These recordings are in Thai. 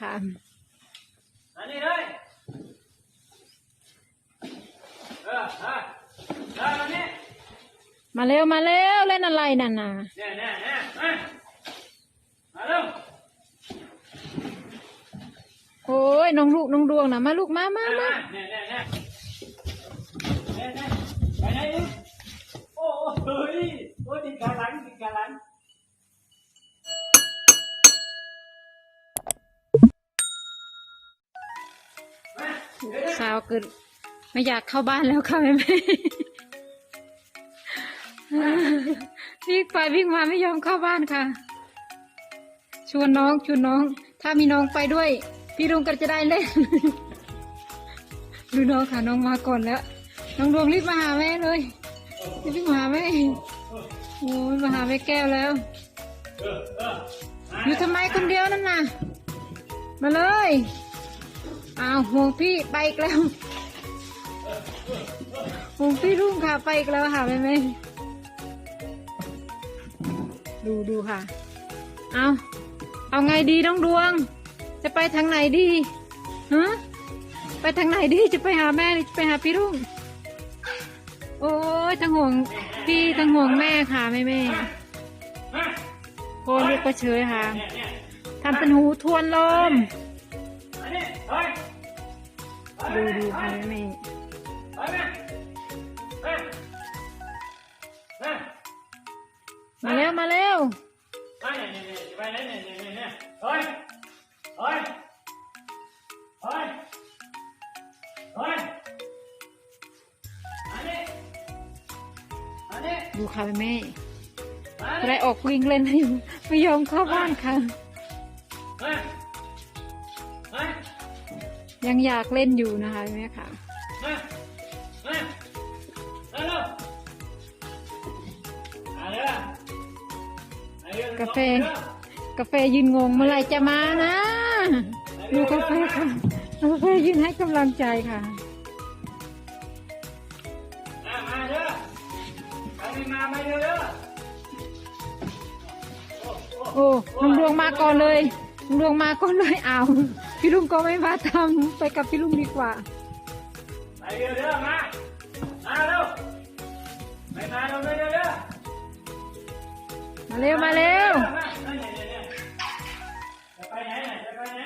ค่ะอันนี้เลยเออเออเออมานี่มาเร็วมาเร็วเล่นอะไรนั่นน่ะเนี่ยเนี่ยเนี่ยมามาเร็วโอ้ยน้องลูกน้องดวงนะมาลูกมามามามาเนี่ยเนี่ยเนี่ยเนี่ยเนี่ยไปไหนอีกโอ้โหเฮ้ยโอ้ยติดกาหลังติดกาหลัง สาวเกิดไม่อยากเข้าบ้านแล้วค่ะแม่แม่วิ่งไปวิ่งมาไม่ยอมเข้าบ้านค่ะ ชวนน้องชวนน้อง ถ้ามีน้องไปด้วย พี่ลุงก็จะได้เล่นดูน้องค่ะน้องมาก่อนแล้ว น้องดวงรีบมาหาแม่เลยรีบมาหาแม่โอ้ยมาหาแม่แก้วแล้วออเออมาอยู่ทำไมคนเดียวนั่นน่ะ มาเลย อ้าวห่วงพี่ไปอีกแล้วห่วงพี่รุ่งค่ะไปอีกแล้วค่ะแม่แม่ดูดูค่ะ เอาเอาไงดีน้องดวง จะไปทางไหนดีฮะไปทางไหนดีจะไปหาแม่หรือจะไปหาพี่รุ่ง โอ้ยทั้งห่วงพี่ทั้งห่วงแม่ค่ะแม่แม่มาพ่อลูกก็เฉยค่ะทำเป็นหูทวนลม ดูดูค่ะแม่ไปแม่มามามาแล้วมาแล้วมาเนี่ยเนี่ยเนี่ยไปไหนเนี่ยเนี่ยเนี่ยเนี่ยเฮ้ยเฮ้ยเฮ้ยเฮ้ยอันนี้อันนี้ดูค่ะแม่มาอะไรออกวิ่งเล่นให้อยู่ไม่ยอมเข้าบ้านค่ะมามา ยังอยากเล่นอยู่นะคะแม่ค่ะมามามาเร็วมาเร็วมาเร็วกาแฟ กาแฟยืนงงเมื่อไหรจะมานะดูกาแฟค่ะกาแฟยืนให้กำลังใจค่ะมามาเด้อใครไม่มาไม่เด้อเด้อโอ้ลุงดวงมาก่อนเลยลุงดวงมาก่อนเลยเอา พี่ลุงก็ไม่มาทำไปกับพี่ลุงดีกว่า ไปเด้อเด้อมามาเร็วไม่มาเราไม่เด้อเด้อมาเร็วมาเร็วมาเนี่ยเนี่ยเนี่ยจะไปไหนเนี่ยจะไปไหน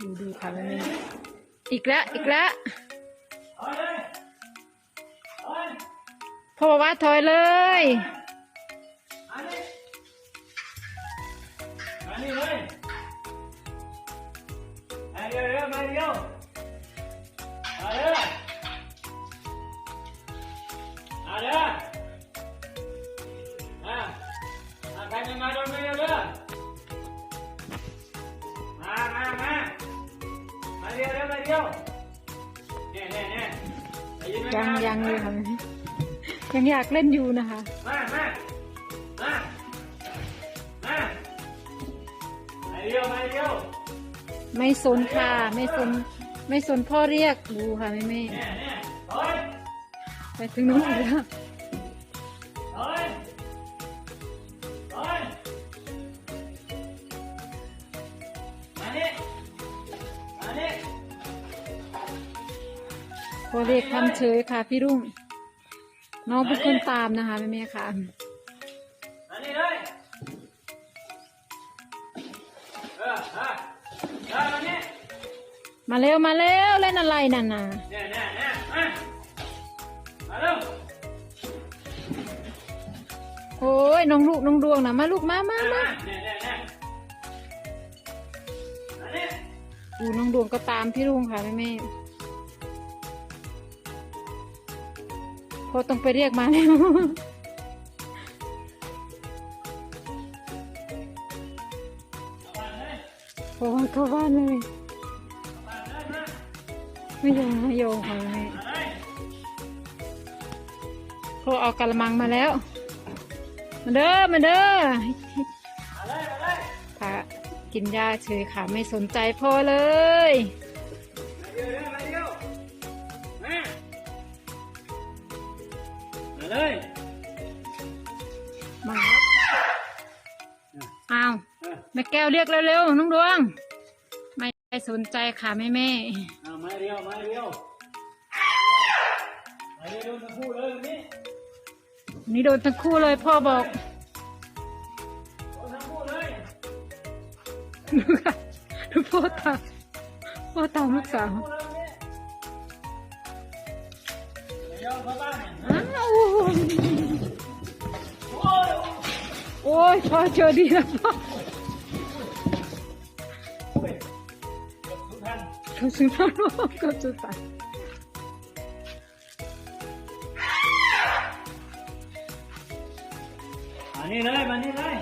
ดูดูค่ะแม่อีกแล้วอีกแล้วเอาเลยเอาเลยพ่อบอกว่าถอยเลยอันนี้อันนี้เลยมา เร็วมาเร็วมาเร็วมาเร็วมามาใครไม่มาโดนไม่เร็วเด้อมามามามาเร็วเร็วมาเร็วเนี่ยเนี่ยเนี่ยยังยังเลยค่ะยังอยากเล่นอยู่นะคะ มามามามามาเร็วมาเร็ว ไม่สนค่ะ ไม่สนไม่สนพ่อเรียกดูค่ะแม่แม่เนี่ยเนี่ยเฮ้ยไปถึงนู้นอีกแล้วเฮ้ยเฮ้ยมานี่มานี่พ่อเรียกทำเฉยค่ะพี่รุ่ง น้องเป็นคนตามนะคะแม่แม่ค่ะ มาเร็วมาเร็วเล่นอะไรนั่นน่ะเนี่ยเนี่ยเนี่ยมามาเร็วโอ้ยน้องลูกน้องดวงนะมาลูกมามามามาเนี่ยเนี่ยเนี่ยมานี่ดูน้องดวงก็ตามพี่รุ่งค่ะแม่แม่พ่อต้องไปเรียกมาแล้วโอ้ยเข้าบ้านเลย ไม่ยอมไม่ยอมค่ะแม่พ่อเอากระมังมาแล้ว มาเด้อมาเด้อค่ะกินยาเฉยค่ะไม่สนใจพ่อเลยมาเลยมาครับอ้าวแม่แก้วเรียกเร็วๆน้องดวง ไม่สนใจค่ะแม่แม่เอาไม้เดียวไม้เดียวไม้เดียวโดนทั้งคู่เลยวันนี้วันนี่โดนทั้งคู่เลยพ่อบอก โดนทั้งคู่เลยดูค่ะดูพ่อตามพ่อตามลูกสาวคู่เลยวันนี้เดี๋ยวเข้าบ้านเนี่ยอ้าวโอ้ยโอ้ยพ่อเจอดีแล้วพ่อ ท่านเขาซื้อพ่อก็จะตายมานี่เลยมานี่เลย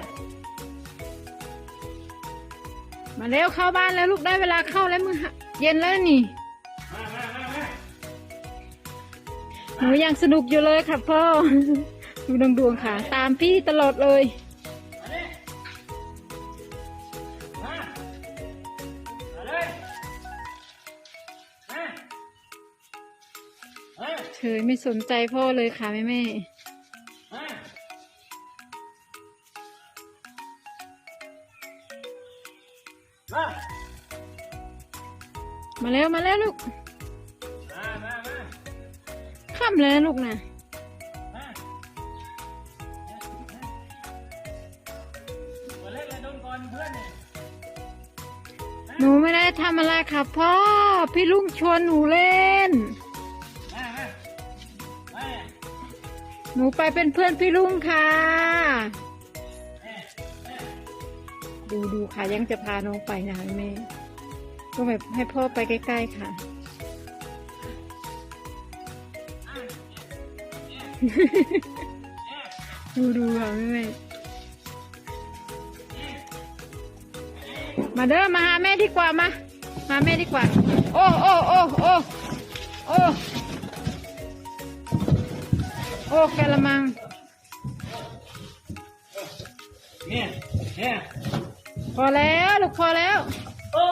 มาแล้วเข้าบ้านแล้วลูกได้เวลาเข้าแล้วมึงเย็นแล้วนี่มามามามาหนูยังสนุกอยู่เลยค่ะพ่อดูดวงดวงค่ะ ตามพี่ตลอดเลย เธอไม่สนใจพ่อเลยค่ะแม่แม่มามามาแล้วมาแล้วลูกมามามาค่ำแล้วลูกนะมามาเล่นอะไรโดนก่อนเพื่อนเนี่ยหนูไม่ได้ทำอะไรค่ะพ่อ พี่ลุงชวนหนูเล่น นูไปเป็นเพื่อนพี่ลุงค่ะ ดูดูค่ะยังจะพาน้องไปนะคะแม่ ก็แบบให้พ่อไปใกล้ ๆ ค่ะ ดูดูค่ะแม่แม่มาเด้อมาหาแม่ดีกว่ามา มาแม่ดีกว่า โอ้โอ้โอ้โอ้โอ้ โอ้กะละมัง เนี่ยเนี่ยพอแล้วลูกพอแล้ว โอ้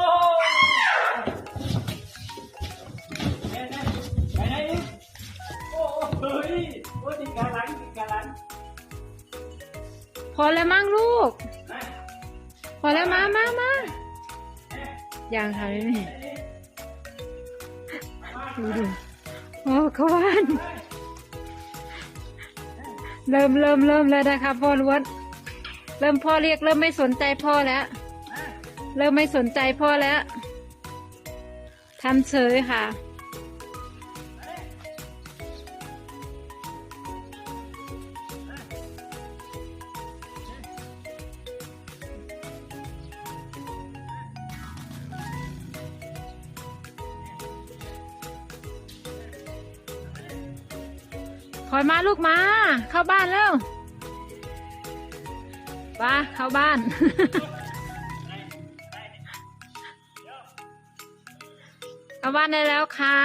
เนี่ยเนี่ยไปไหนอีกโอ้เฮ้ยโอ้ติดกาหลังติดกาหลังพอแล้วมั้งลูกมาพอแล้วมามามาเนี่ยยังค่ะแม่แม่มาดูดูโอ้เขาบ้าน เเริ่มเริ่มเริ่มแล้วนะคะพ่อล้วน เริ่มพ่อเรียกเริ่มไม่สนใจพ่อแล้ว เริ่มไม่สนใจพ่อแล้วทำเฉยค่ะ ถอยมาลูกมา เข้าบ้านแล้วมาเข้าบ้าน เข้าบ้านได้แล้วค่ะ